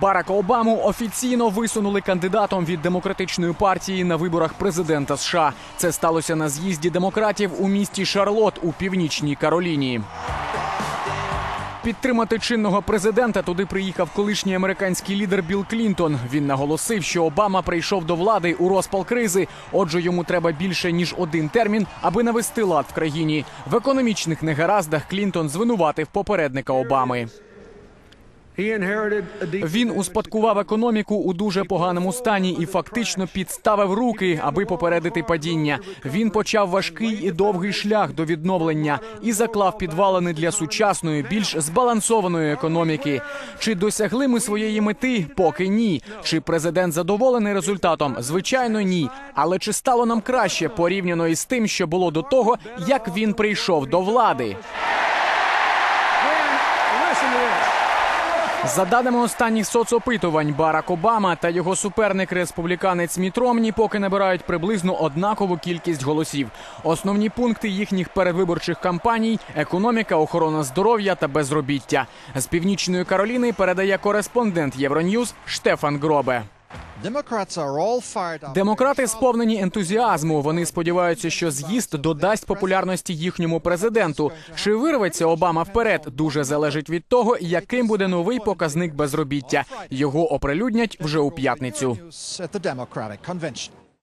Барака Обаму офіційно висунули кандидатом від демократичної партії на виборах президента США. Це сталося на з'їзді демократів у місті Шарлот у північній Кароліні. Підтримати чинного президента туди приїхав колишній американський лідер Білл Клінтон. Він наголосив, що Обама прийшов до влади у розпал кризи. Отже, йому треба більше ніж один термін, аби навести лад в країні. В економічних негараздах Клінтон звинуватив попередника Обами. Він успадкував економіку у дуже поганому стані і фактично підставив руки, аби попередити падіння. Він почав важкий і довгий шлях до відновлення і заклав підвалини для сучасної, більш збалансованої економіки. Чи досягли ми своєї мети? Поки ні. Чи президент задоволений результатом? Звичайно, ні. Але чи стало нам краще порівняно із тим, що було до того, як він прийшов до влади? За даними останніх соцопитувань, Барак Обама та його суперник республіканець Міт Ромні поки набирають приблизно однакову кількість голосів. Основні пункти їхніх передвиборчих кампаній економіка, охорона здоров'я та безробіття. З північної Кароліни передає кореспондент Євроньюз Штефан Гробе. Демократи сповнені ентузіазму. Вони сподіваються, що з'їзд додасть популярності їхньому президенту. Чи вирветься Обама вперед? Дуже залежить від того, яким буде новий показник безробіття. Його оприлюднять вже у п'ятницю.